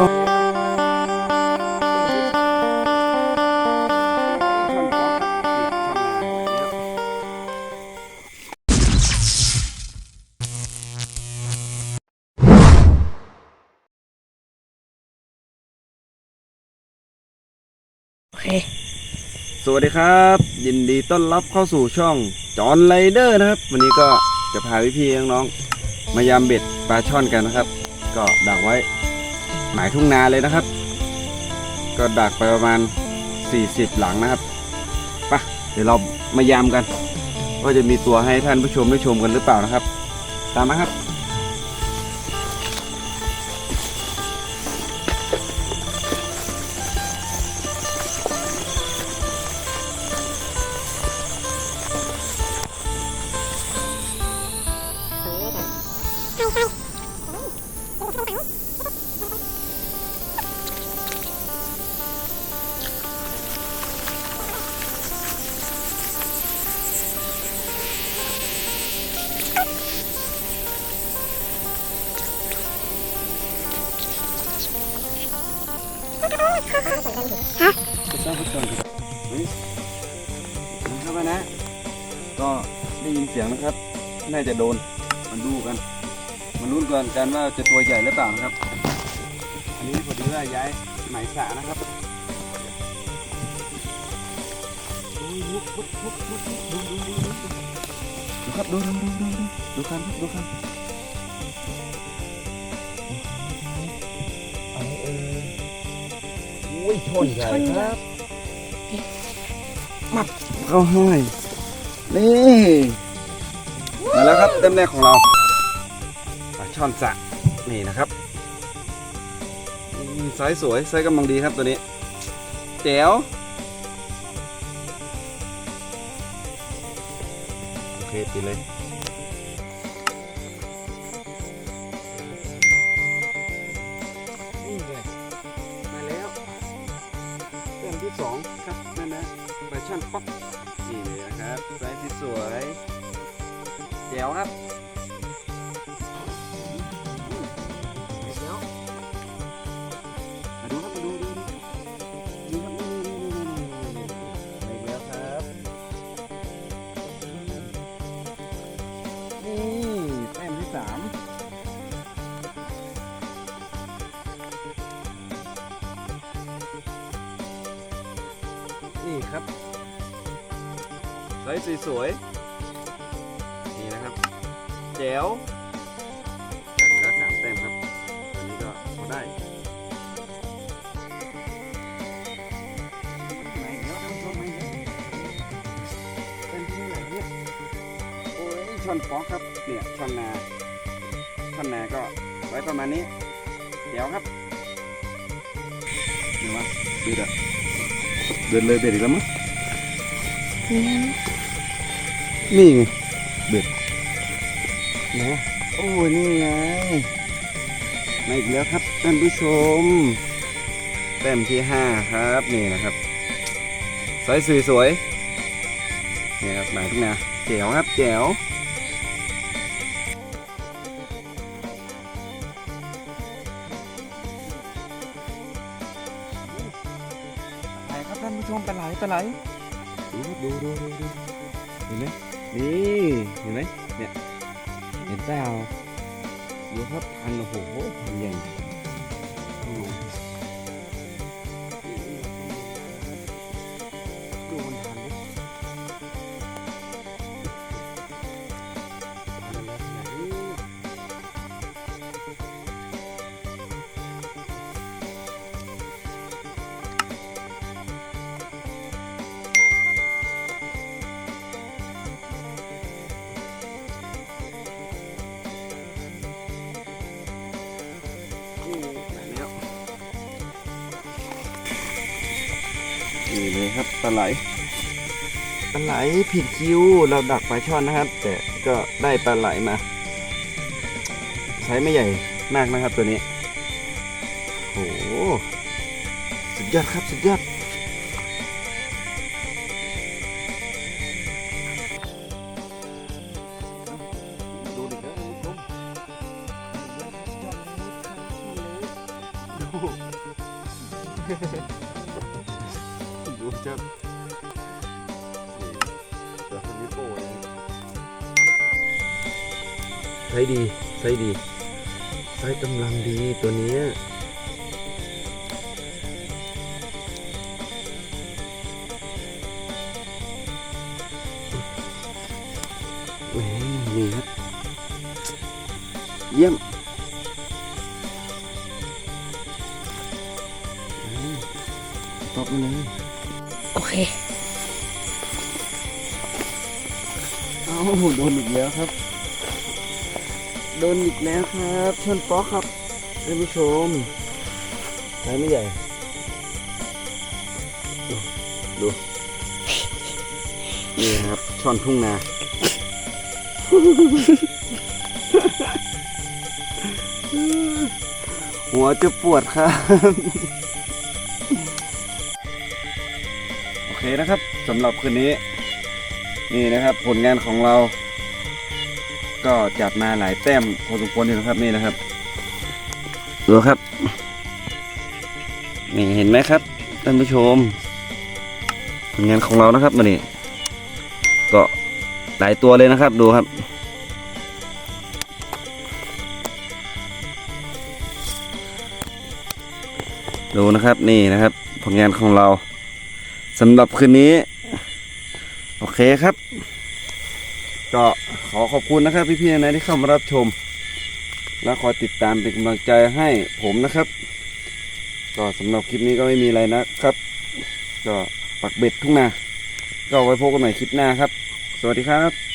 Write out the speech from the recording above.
สวัสดีครับ ยินดีต้อนรับเข้าสู่ช่องจอนไรเดอร์นะครับ วันนี้ก็จะพาพี่ๆน้องๆมายามเบ็ดปลาช่อนกันนะครับ ก็ดักไว้ หมายทุ่งนาเลยนะครับ ก็ดักไปประมาณ 40 หลังนะครับปะเดี๋ยวเรามายามกัน ว่าจะมีตัวให้ท่านผู้ชมได้ชมกันหรือเปล่านะครับ ตามมาครับ จะสร้างผู้ชมครับเฮ้ยมันเข้ามานะ ก็ได้ยินเสียงนะครับ น่าจะโดน มันดูกัน มันรุ้นกันกันว่าจะตัวใหญ่หรือเปล่านะครับ อันนี้พอดีว่าย้ายหมายสะนะครับโอ้ยลุกลุกลุกลุกลุกดูดูดูดูดูครับดูดูดูดูดูดูครับดูครับ อ้ยชนใหญ่ครับมับเข้าให้นี่มาแล้วครับเต็มแรกของเราปลาช่อนสระนี่นะครับอืมไซส์สวยไซส์กำลังดีครับตัวนี้แจ๋วโอเคปิดเลย นป๊อกนี่เลยนะครับไซส์ที่สวยแจ๋วครับอืมเดี๋ยวมาดูครับมาดูดูดูดูครับนี่นี่นี่นี่นี่นี่มาอีกแล้วครับนี่แต้มที่สามนี่ครับ ไซส์สวยๆนี่นะครับแจ๋วจัดไปแล้วสามแต้มครับวันนี้ก็พอได้มาอีกแล้วท่านผู้ชมมาอีกแล้วเป็นที่ไหนเนี่ยโอ้ยช่อนฟอกครับเนี่ยช่อนนาช่อนนาก็ไว้ประมาณนี้แจ๋วครับเดี๋ยววะดูเด้อเดินเลยเบ็ดอีกแล้วมั้ง นี่ไงเบ็ดนะโอ้นี่ไงมาอีกแล้วครับท่านผู้ชมแต้มที่ห้าครับนี่นะครับสวยสวยสวยนี่ครับหมายทุกนาแจ๋วครับแจ๋วไหลครับท่านผู้ชมปลาไหลปลาไหล ดูครับดูดูดูดูเห็นไหมนี่เห็นไหมเนี่ยเห็นเปล่าดูครับพันโอ้โหพันใหญ่ นี่เลยครับปลาไหลปลาไหลผิดคิวเราดักปลาช่อนนะครับ แต่ก็ได้ปลาไหลมาไซส์ไม่ใหญ่มากนะครับตัวนี้โอ้โหสุดยอดครับสุดยอดดูดิครับ ท่านผู้ชมดูดูจะแต่คนนี้โป้ยใช้ดีใช้ดีใช้กำลังดีตัวนี้นี่ครับเยี่ยมตบมาเลย เคเอ้าโดนอีกแล้วครับ โดนอีกแล้วครับชนป๊อกครับท่านผู้ชมใช้ไม่ใหญ่ ดู นี่ครับ ช่อนทุ่งนา หัวจะปวดครับ เคนะครับสำหรับคืนนี้ นี่นะครับ ผลงานของเรา ก็จับมาหลายแต้มพอสมควรอยู่นะครับนี่นะครับดูครับ นี่เห็นไหมครับท่านผู้ชม ผลงานของเรานะครับมานี่ก็หลายตัวเลยนะครับดูครับดูนะครับนี่นะครับ ผลงานของเรา สำหรับคืนนี้ โอเคครับ ก็ขอขอบคุณนะครับ พี่ๆนะที่เข้ามารับชม และคอยติดตามเป็นกำลังใจให้ผมนะครับ ก็สำหรับคลิปนี้ก็ไม่มีอะไรนะครับ ก็ปักเบ็ดทุ่งนาก็ไว้พบกันใหม่คลิปหน้าครับ สวัสดีครับ